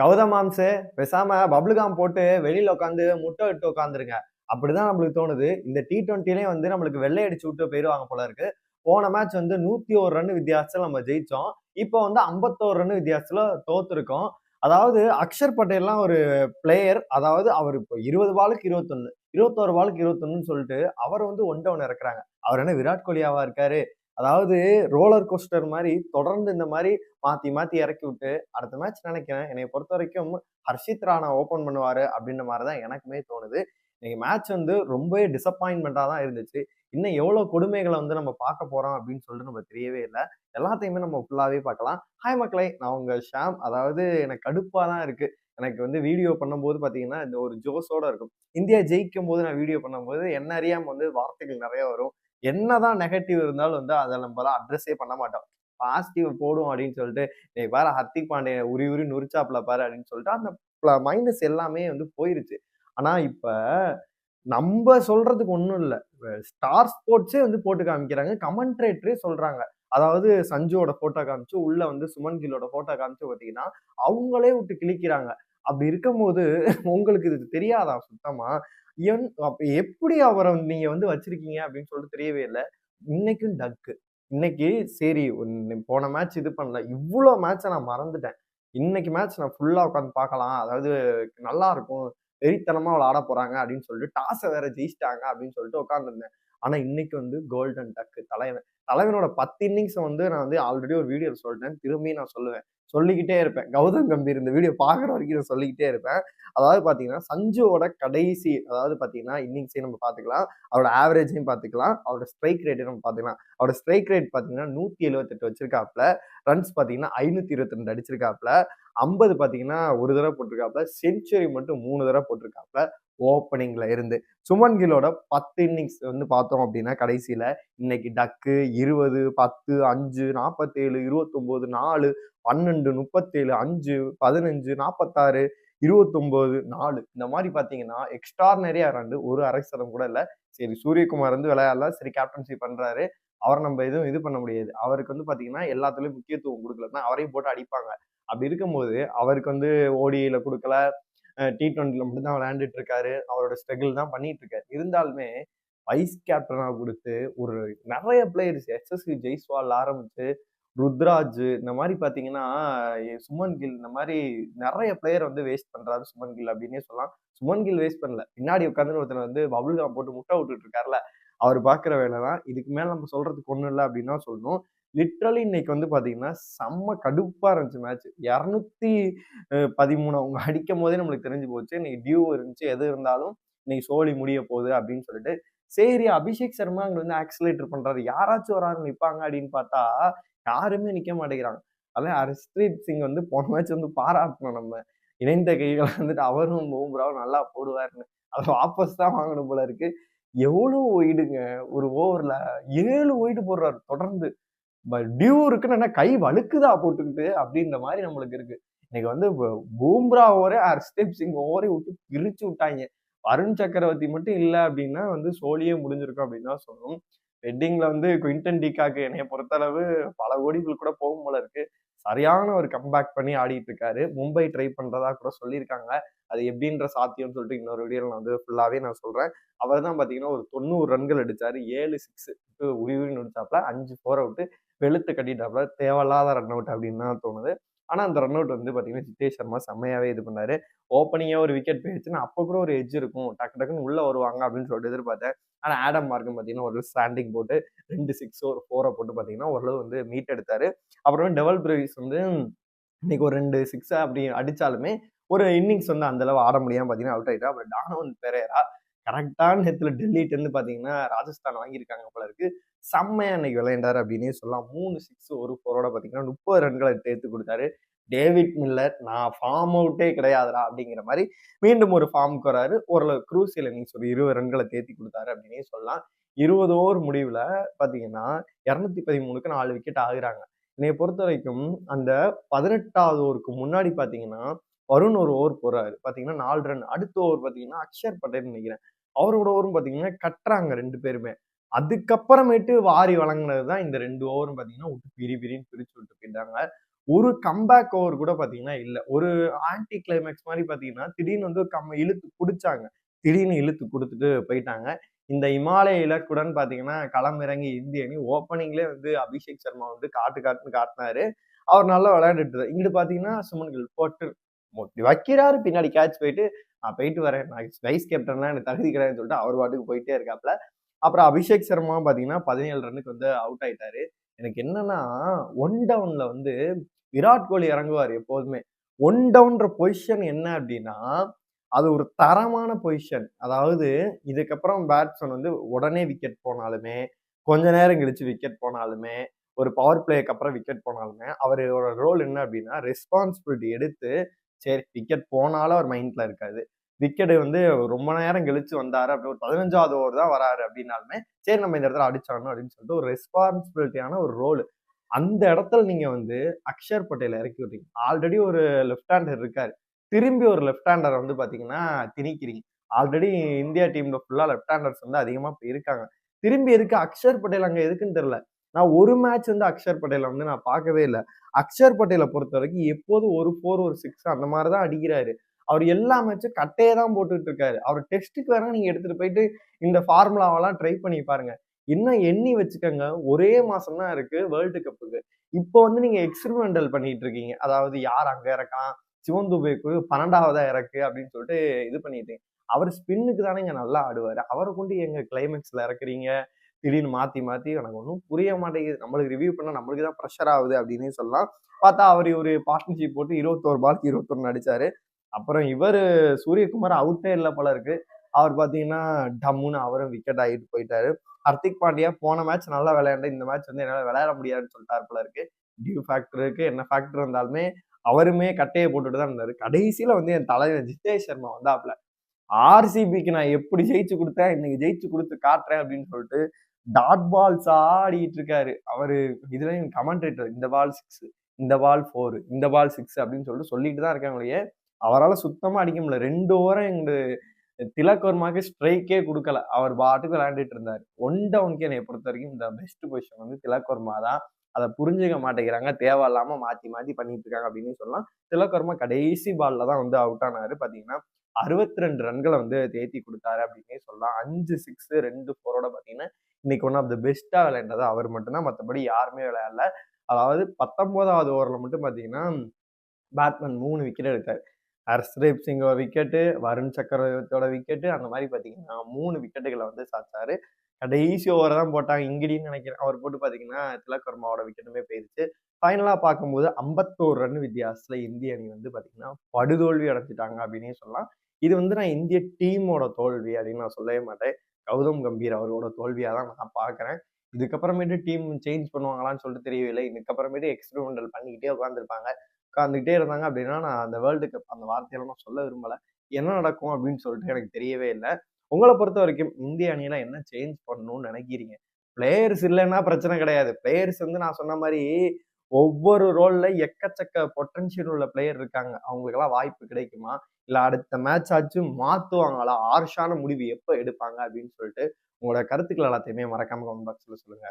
கௌதம் மாம்சு பேசாம பப்ளுகாம் போட்டு வெளியில உட்காந்து முட்டை விட்டு உட்காந்துருங்க அப்படிதான் நம்மளுக்கு தோணுது. இந்த டி ட்வெண்ட்டிலையும் வந்து நம்மளுக்கு வெள்ளை அடிச்சு விட்டு போயிடுவாங்க போல இருக்கு. போன மேட்ச் வந்து நூத்தி ஒரு ரன் வித்தியாசத்துல நம்ம ஜெயிச்சோம். இப்போ வந்து ஐம்பத்தோரு ரன் வித்தியாசத்துல தோத்துருக்கோம். அதாவது அக்ஷர் பட்டேல்லாம் ஒரு பிளேயர் அதாவது அவர் இப்போ இருபது பாலுக்கு இருபத்தொன்னு இருபத்தோரு பாலுக்கு இருபத்தொன்னு சொல்லிட்டு அவர் வந்து ஒன் டவுன் இறக்குறாங்க. அவர் என்ன விராட் கோலியாவா இருக்காரு? அதாவது ரோலர் கோஸ்டர் மாதிரி தொடர்ந்து இந்த மாதிரி மாத்தி மாத்தி இறக்கி விட்டு அடுத்த மேட்ச் நினைக்கிறேன் என்னை பொறுத்த வரைக்கும் ஹர்ஷித் ராணா ஓபன் பண்ணுவாரு அப்படின்ற மாதிரி தான் எனக்குமே தோணுது. இன்னைக்கு மேட்ச் வந்து ரொம்பவே டிசப்பாயின்மெண்ட்டாக தான் இருந்துச்சு. இன்னும் எவ்வளோ கொடுமைகளை வந்து நம்ம பார்க்க போறோம் அப்படின்னு சொல்லிட்டு நம்ம தெரியவே இல்லை. எல்லாத்தையுமே நம்ம ஃபுல்லாகவே பார்க்கலாம். ஹாய் மக்களை நான் உங்க ஷாம். அதாவது எனக்கு கடுப்பாக தான் இருக்கு. எனக்கு வந்து வீடியோ பண்ணும்போது பார்த்தீங்கன்னா இந்த ஒரு ஜோஸோட இருக்கும். இந்தியா ஜெயிக்கும் போது நான் வீடியோ பண்ணும்போது என்ன அறியாமல் வந்து வார்த்தைகள் நிறைய வரும். என்னதான் நெகட்டிவ் இருந்தாலும் வந்து அதை நம்மளால அட்ரஸே பண்ண மாட்டோம். பாசிட்டிவ் போடும் அப்படின்னு சொல்லிட்டு நீ பாரு ஹர்திக் பாண்டிய உரி உரி நுரிச்சாப்ல பாரு அப்படின்னு சொல்லிட்டு அந்த மைனஸ் எல்லாமே வந்து போயிருச்சு. ஆனா இப்ப நம்ம சொல்றதுக்கு ஒன்றும் இல்லை. ஸ்டார் ஸ்போர்ட்ஸே வந்து போட்டு காமிக்கிறாங்க. கமெண்ட்ரேட்டரே சொல்றாங்க. அதாவது சஞ்சுவோட போட்டோ காமிச்சு உள்ள வந்து சுமன் கில்லோட போட்டோ காமிச்சு பார்த்தீங்கன்னா அவங்களே விட்டு கிழிக்கிறாங்க. அப்படி இருக்கும்போது உங்களுக்கு இது தெரியாதா? சுத்தமா? என் எப்படி அவரை நீங்க வந்து வச்சிருக்கீங்க அப்படின்னு சொல்லிட்டு தெரியவே இல்லை. இன்னைக்கும் டக்கு இன்னைக்கு சரி போன மேட்ச் இது பண்ணல. இவ்வளோ மேட்சை நான் மறந்துட்டேன். இன்னைக்கு மேட்ச் நான் ஃபுல்லாக உட்காந்து பார்க்கலாம். அதாவது நல்லா இருக்கும். வெறித்தனமா விளாட போறாங்க அப்படின்னு சொல்லிட்டு டாஸை வேற ஜெயிச்சிட்டாங்க அப்படின்னு சொல்லிட்டு உட்காந்துருந்தேன் ஆனால் இன்னைக்கு வந்து கோல்டன் டக்கு தலைவன் தலைவனோட பத்து இன்னிங்ஸை வந்து நான் வந்து ஆல்ரெடி ஒரு வீடியோ சொல்லிட்டேன் திரும்பி நான் சொல்லுவேன். சொல்லிக்கிட்டே இருப்பேன். கௌதம் கம்பீர் இந்த வீடியோ பார்க்குற வரைக்கும் நான் சொல்லிக்கிட்டே இருப்பேன். அதாவது பார்த்தீங்கன்னா சஞ்சுவோட கடைசி அதாவது பார்த்தீங்கன்னா இன்னிங்ஸையும் நம்ம பார்த்துக்கலாம் அவரோட ஆவரேஜையும் பார்த்துக்கலாம் அவரோட ஸ்ட்ரைக் ரேட்டையும் நம்ம பார்த்துக்கலாம் அவரோட ஸ்ட்ரைக் ரேட் பார்த்தீங்கன்னா நூற்றி எழுபத்தெட்டு வச்சிருக்காப்புல ரன்ஸ் பார்த்தீங்கன்னா ஐநூற்றி இருபத்தி ரெண்டு அடிச்சிருக்காப்புல ஐம்பது பார்த்தீங்கன்னா ஒரு தடவை போட்டிருக்காப்புல செஞ்சுரி மட்டும் மூணு தடவை போட்டிருக்காப்புல ஓப்பனிங்ல இருந்து. சுமன் கில்லோட பத்து இன்னிங்ஸ் வந்து பார்த்தோம் அப்படின்னா கடைசியில இன்னைக்கு டக்கு இருபது பத்து அஞ்சு நாற்பத்தேழு இருபத்தொம்போது நாலு பன்னெண்டு முப்பத்தேழு அஞ்சு பதினஞ்சு நாற்பத்தாறு இருபத்தொம்போது நாலு. இந்த மாதிரி பார்த்தீங்கன்னா எக்ஸ்ட்ரானரியா ரன் ஒரு அரை சதம் கூட இல்லை. சரி சூரியகுமார் வந்து விளையாடல. சரி கேப்டன்சி பண்றாரு. அவரை நம்ம எதுவும் இது பண்ண முடியாது. அவருக்கு வந்து பார்த்தீங்கன்னா எல்லாத்துலேயும் முக்கியத்துவம் கொடுக்கலன்னா அவரையும் போட்டு அடிப்பாங்க. அப்படி இருக்கும்போது அவருக்கு வந்து ஓடியில் கொடுக்கல. டி ட்வெண்ட்டியில் மட்டும்தான் விளையாண்டுட்டு இருக்காரு அவரோட ஸ்ட்ரகிள் தான் பண்ணிட்டு இருக்காரு இருந்தாலுமே வைஸ் கேப்டனாக கொடுத்து ஒரு நிறைய பிளேயர்ஸ் எஸ்எஸ்சி ஜெய்ஸ்வால் ஆரம்பிச்சு ருத்ராஜ் இந்த மாதிரி பார்த்தீங்கன்னா சுமன் கில் இந்த மாதிரி நிறைய பிளேயர் வந்து வேஸ்ட் பண்ணுறாரு சுமன் கில் அப்படின்னே சொல்லலாம். சுமன் கில் வேஸ்ட் பண்ணல. பின்னாடி உட்காந்து ஒருத்தர் வந்து பபுல்காம் போட்டு முட்டை விட்டுட்டு இருக்காருல அவர் பார்க்குற வேலை தான் இதுக்கு மேலே நம்ம சொல்றதுக்கு ஒன்றும் இல்லை அப்படின்னு தான் சொல்லணும். லிட்ரலி இன்னைக்கு வந்து பார்த்தீங்கன்னா செம்ம கடுப்பாக இருந்துச்சு மேட்ச் இரநூத்தி பதிமூணு அவங்க அடிக்கும் போதே நம்மளுக்கு தெரிஞ்சு போச்சு. இன்னைக்கு டியூ இருந்துச்சு. எது இருந்தாலும் இன்னைக்கு சோழி முடிய போகுது அப்படின்னு சொல்லிட்டு. சரி அபிஷேக் சர்மா அங்கே வந்து ஆக்சிலேட்டர் பண்ணுறாரு யாராச்சும் வராங்க நிற்பாங்க அப்படின்னு பார்த்தா யாருமே நிற்க மாட்டேங்கிறாங்க. அதான் ஹர்ஷ்தீப் சிங் வந்து போன மேட்ச் வந்து பாராட்டணும் நம்ம. இணைந்த கைகளை வந்துட்டு அவரும் பூம்ராவும் நல்லா போடுவாருன்னு. அதை வாபஸ் தான் வாங்கணும் போல இருக்கு. எவ்வளோ ஒயிடுங்க ஒரு ஓவரில் ஏழு ஒயிடு போடுறாரு தொடர்ந்து. டியூ இருக்குன்னு என்ன கை வழுக்குதா போட்டுக்கிட்டு அப்படின்ற மாதிரி நம்மளுக்கு இருக்கு. இன்னைக்கு வந்து பூம்ரா ஓவரே ஹர்ஷ்தீப் சிங் ஓவரே விட்டு பிரிச்சு விட்டாங்க. அருண் சக்கரவர்த்தி மட்டும் இல்லை அப்படின்னா வந்து சோழியே முடிஞ்சிருக்கும் அப்படின்னு தான் சொல்லணும். வெட்டிங்ல வந்து குவிண்டன் டிகாக்கு என்னைய பொறுத்தளவு பல கோடிகள் கூட போகும் போல இருக்கு. சரியான ஒரு கம்பேக் பண்ணி ஆடிட்டு இருக்காரு. மும்பை ட்ரை பண்றதா கூட சொல்லியிருக்காங்க. அது எப்படின்ற சாத்தியம்னு சொல்லிட்டு இன்னொரு வீடியோ நான் வந்து ஃபுல்லாவே நான் சொல்றேன். அவர் தான் பாத்தீங்கன்னா ஒரு தொண்ணூறு ரன்கள் அடிச்சாரு. ஏழு சிக்ஸ் உரி உரி நடிச்சாப்ல அஞ்சு ஃபோர் அவுட்டு வெளுத்து கட்டிட்டாப்புல தேவையில்லாத ரன் அவுட் அப்படின்னு தான் தோணுது. ஆனா அந்த ரன் அவுட் வந்து பாத்தீங்கன்னா ஜிதேஷ் சர்மா செம்மையாவே இது பண்ணாரு. ஓப்பனிங்கே ஒரு விக்கெட் போயிடுச்சுன்னா அப்போ கூட ஒரு எஜ் இருக்கும். டக்கு டக்குன்னு உள்ள வருவாங்க அப்படின்னு சொல்லிட்டு எதிர்பார்த்தேன். ஆனா ஆடம் மார்க்கும் பாத்தீங்கன்னா ஒரு ஸ்டாண்டிங் போட்டு ரெண்டு சிக்ஸ் ஒரு ஃபோரை போட்டு பாத்தீங்கன்னா ஓரளவு வந்து மீட் எடுத்தாரு. அப்புறம் டெவல் பிரவிஸ் வந்து இன்னைக்கு ஒரு ரெண்டு சிக்ஸ் அப்படி அடிச்சாலுமே ஒரு இன்னிங்ஸ் வந்து அந்த அளவு ஆட முடியாம பாத்தீங்கன்னா அவுட் ஆயிட்டா. அப்புறம் டானவன் பெரேரா கரெக்டான நேரத்தில் டெல்லிட்டு இருந்து பாத்தீங்கன்னா ராஜஸ்தான் வாங்கியிருக்காங்க போல இருக்கு. செம்மையா இன்னைக்கு விளையாண்டாரு அப்படின்னே சொல்லலாம். மூணு சிக்ஸ் ஒரு ஃபோரோட பார்த்தீங்கன்னா முப்பது ரன்களை சேர்த்து கொடுத்தாரு. டேவிட் மில்லர் நான் ஃபார்ம் அவுட்டே கிடையாதுடா அப்படிங்கிற மாதிரி மீண்டும் ஒரு ஃபார்முக்கு வராரு. ஓரளவு குரூசியல் இன்னிங்ஸ் ஒரு இருபது ரன்களை தேத்தி கொடுத்தாரு அப்படின்னே சொல்லலாம். இருபது ஓவர் முடிவில் பார்த்தீங்கன்னா இரநூத்தி பதிமூணுக்கு நாலு விக்கெட் ஆகுறாங்க. என்னைய பொறுத்த வரைக்கும் அந்த பதினெட்டாவது ஓவருக்கு முன்னாடி பார்த்தீங்கன்னா வருண் ஒரு ஓவர் போறாரு. பார்த்தீங்கன்னா நாலு ரன் அடுத்த ஓவர் பார்த்தீங்கன்னா அக்ஷர் பட்டேல் நினைக்கிறேன். அவரோட ஓவரும் பார்த்தீங்கன்னா கட்டுறாங்க ரெண்டு பேருமே. அதுக்கப்புறமேட்டு வாரி வழங்கினது தான் இந்த ரெண்டு ஓவரும் பார்த்தீங்கன்னா விட்டு பிரி பிரின்னு பிரிச்சு விட்டு போயிட்டாங்க. ஒரு கம்பேக் ஓவர் கூட பார்த்தீங்கன்னா இல்லை. ஒரு ஆன்டி கிளைமேக்ஸ் மாதிரி பார்த்தீங்கன்னா திடீர்னு வந்து கம்மை இழுத்து குடிச்சாங்க. திடீர்னு இழுத்து கொடுத்துட்டு போயிட்டாங்க. இந்த இமாலய இலக்குடன் பார்த்தீங்கன்னா களமிறங்கி இந்திய அணி ஓப்பனிங்லேயே வந்து அபிஷேக் சர்மா வந்து காட்டு காட்டுன்னு காட்டினாரு. அவர் நல்லா விளையாண்டுட்டு இங்கிட்டு பார்த்தீங்கன்னா சுமன் கில் போட்டு வைக்கிறாரு. பின்னாடி கேட்ச் போயிட்டு நான் போயிட்டு வரேன். நான் வைஸ் கேப்டன்லாம் எனக்கு தகுதி கிடையாதுன்னு சொல்லிட்டு அவர் பாட்டுக்கு போயிட்டே இருக்காப்ல. அப்புறம் அபிஷேக் சர்மா பார்த்தீங்கன்னா பதினேழு ரன்னுக்கு வந்து அவுட் ஆயிட்டாரு. எனக்கு என்னன்னா ஒன் டவுன்ல வந்து விராட் கோலி இறங்குவார் எப்போதுமே. ஒன் டவுன்ற பொசிஷன் என்ன அப்படின்னா அது ஒரு தரமான பொசிஷன் அதாவது இதுக்கப்புறம் பேட்ஸ்மேன் வந்து உடனே விக்கெட் போனாலுமே கொஞ்ச நேரம் கழிச்சு விக்கெட் போனாலுமே ஒரு பவர் பிளேக்கு அப்புறம் விக்கெட் போனாலுமே அவரோட ரோல் என்ன அப்படின்னா ரெஸ்பான்சிபிலிட்டி எடுத்து சரி விக்கெட் போனாலும் அவர் மைண்ட்ல இருக்காது. விக்கெட் வந்து ரொம்ப நேரம் கழிச்சு வந்தாரு. அப்படி ஒரு பதினஞ்சாவது ஓவர் தான் வராரு அப்படின்னாலுமே சரி நம்ம இந்த இடத்துல அடிச்சாடணும் அப்படின்னு சொல்லிட்டு ஒரு ரெஸ்பான்சிபிலிட்டியான ஒரு ரோல் அந்த இடத்துல நீங்க வந்து அக்ஷர் பட்டேல இறக்கி விட்டீங்க. ஆல்ரெடி ஒரு லெஃப்ட் ஹேண்டர் இருக்காரு. திரும்பி ஒரு லெஃப்ட் ஹேண்டர் வந்து பாத்தீங்கன்னா திணிக்கிறீங்க. ஆல்ரெடி இந்தியா டீம்ல ஃபுல்லா லெஃப்ட் ஹேண்டர்ஸ் வந்து அதிகமா இருக்காங்க. திரும்பி எதுக்கு அக்ஷர் பட்டேல் அங்க எதுக்குன்னு தெரியல. நான் ஒரு மேட்ச் வந்து அக்ஷர் பட்டேலை வந்து நான் பார்க்கவே இல்லை. அக்ஷர் பட்டேலை பொறுத்த வரைக்கும் எப்போதும் ஒரு ஃபோர் ஒரு சிக்ஸ் அந்த மாதிரி தான் அடிக்கிறாரு. அவர் எல்லா மேட்சும் கட்டையே தான் போட்டுட்டு இருக்காரு. அவர் டெஸ்ட்டுக்கு வேற நீங்க எடுத்துட்டு போயிட்டு இந்த ஃபார்முலாவெல்லாம் ட்ரை பண்ணி பாருங்க. இன்னும் எண்ணி வச்சுக்கோங்க. ஒரே மாசம் தான் இருக்கு வேர்ல்டு கப்புக்கு இப்போ வந்து நீங்க எக்ஸ்பெரிமெண்டல் பண்ணிட்டு இருக்கீங்க. அதாவது யார் அங்க இறக்கான் சிவன் துபேக்கு பன்னெண்டாவதா இறக்கு அப்படின்னு சொல்லிட்டு இது பண்ணிட்டு அவர் ஸ்பின்னுக்கு தானே இங்க நல்லா ஆடுவார். அவரை கொண்டு எங்க கிளைமேக்ஸ்ல இறக்குறீங்க? திடீர்னு மாத்தி மாத்தி எனக்கு ஒன்றும் புரிய மாட்டேங்குது. நம்மளுக்கு ரிவ்யூ பண்ணால் நம்மளுக்கு தான் ப்ரெஷர் ஆகுது அப்படின்னு சொல்லலாம். பார்த்தா அவர் ஒரு பார்ட்னர்ஷிப் போட்டு இருபத்தோரு பால்க்கு இருபத்தொன்னு அடிச்சாரு. அப்புறம் இவர் சூரியகுமார் அவுட்டே இல்லை போல இருக்கு. அவர் பார்த்தீங்கன்னா டம்முன்னு அவரும் விக்கெட் ஆகிட்டு போயிட்டாரு. ஹர்திக் பாண்டியா போன மேட்ச் நல்லா விளையாண்டு இந்த மேட்ச் வந்து என்னால் விளையாட முடியாதுன்னு சொல்லிட்டாரு போல இருக்கு. டியூ ஃபேக்டர் இருக்கு என்ன ஃபேக்டர் இருந்தாலுமே அவருமே கட்டையை போட்டுட்டு தான் இருந்தாரு. கடைசியில வந்து என் தலைவர் ஜிதேஷ் சர்மா வந்தாப்ல ஆர்சிபிக்கு நான் எப்படி ஜெயிச்சு கொடுத்தேன் இன்னைக்கு ஜெயிச்சு கொடுத்து காட்டுறேன் அப்படின்னு சொல்லிட்டு டாட் பால்ஸ் ஆடிட்டு இருக்காரு. அவரு இதுலயும் கமெண்ட்ரேட்டர் இந்த பால் சிக்ஸ் இந்த பால் ஃபோர் இந்த பால் சிக்ஸ் அப்படின்னு சொல்லிட்டு சொல்லிட்டு தான் இருக்காங்களே அவரால் சுத்தமாக அடிக்க முடியல. ரெண்டு ஓவரம் எங்களுக்கு திலக்கர்மாக்கு ஸ்ட்ரைக்கே கொடுக்கல. அவர் பாட்டுக்கு விளையாண்டுட்டு இருந்தார். ஒன் டவுனுக்கு என்னை பொறுத்த வரைக்கும் இந்த பெஸ்ட் பொசிஷன் வந்து திலக்வர்மா தான். அதை புரிஞ்சுக்க மாட்டேங்கிறாங்க. தேவையில்லாமல் மாற்றி மாற்றி பண்ணிட்டு இருக்காங்க அப்படின்னு சொல்லலாம். திலக்வர்மா கடைசி பால்ல தான் வந்து அவுட் ஆனாரு. பார்த்தீங்கன்னா அறுபத்தி ரெண்டு ரன்களை வந்து தேத்தி கொடுத்தாரு அப்படின்னே சொல்லலாம். அஞ்சு சிக்ஸ் ரெண்டு ஃபோரோட பார்த்தீங்கன்னா இன்னைக்கு ஒன் ஆஃப் த பெஸ்ட்டாக விளையாண்டது அவர் மட்டும்தான். மற்றபடி யாருமே விளையாடல. அதாவது பத்தொன்பதாவது ஓவரில் மட்டும் பார்த்தீங்கன்னா பேட்மேன் மூணு விக்கெட் எடுத்தார். ஹர்ஸ்ரீப் சிங்கோட விக்கெட்டு வருண் சக்கரவர்த்தியோட விக்கெட்டு அந்த மாதிரி பார்த்தீங்கன்னா மூணு விக்கெட்டுகளை வந்து சாச்சாரு கடைசி ஓவரை தான் போட்டாங்க. இங்கிடின்னு நினைக்கிறேன். அவர் போட்டு பார்த்தீங்கன்னா திலக்கர்மாவோட விக்கெட்டுமே போயிடுச்சு ஃபைனலாக பார்க்கும்போது ஐம்பத்தோரு ரன் வித்தியாசத்தில் இந்திய அணி வந்து பார்த்தீங்கன்னா படுதோல்வி அடைஞ்சிட்டாங்க அப்படின்னே சொல்லலாம். இது வந்து நான் இந்திய டீமோட தோல்வி அப்படின்னு நான் சொல்லவே மாட்டேன். கௌதம் கம்பீர் அவரோட தோல்வியாக தான் நான் பார்க்குறேன் இதுக்கப்புறமேட்டு டீம் சேஞ்ச் பண்ணுவாங்களான்னு சொல்லிட்டு தெரியவில்லை இதுக்கப்புறமேட்டு எக்ஸ்பெரிமெண்டல் பண்ணிக்கிட்டே உட்காந்துருப்பாங்க உட்காந்துக்கிட்டே இருந்தாங்க அப்படின்னா நான் அந்த வேர்ல்டு கப் அந்த வார்த்தையெல்லாம் நான் சொல்ல விரும்பல. என்ன நடக்கும் அப்படின்னு சொல்லிட்டு எனக்கு தெரியவே இல்லை. உங்களை பொறுத்த வரைக்கும் இந்திய அணியில என்ன சேஞ்ச் பண்ணணும்னு நினைக்கிறீங்க? பிளேயர்ஸ் இல்லைன்னா பிரச்சனை கிடையாது. பிளேயர்ஸ் வந்து நான் சொன்ன மாதிரி ஒவ்வொரு ரோல்ல எக்கச்சக்க பொட்டன்ஷியல் உள்ள பிளேயர் இருக்காங்க. அவங்களுக்கெல்லாம் வாய்ப்பு கிடைக்குமா? இல்ல அடுத்த மேட்ச் ஆச்சு மாத்துவாங்களா? ஆர்ஷான முடிவு எப்போ எடுப்பாங்க அப்படின்னு சொல்லிட்டு உங்களோட கருத்துக்கள் எல்லாத்தையுமே மறக்காம கமெண்ட் பாக்ஸ்ல சொல்லுங்க.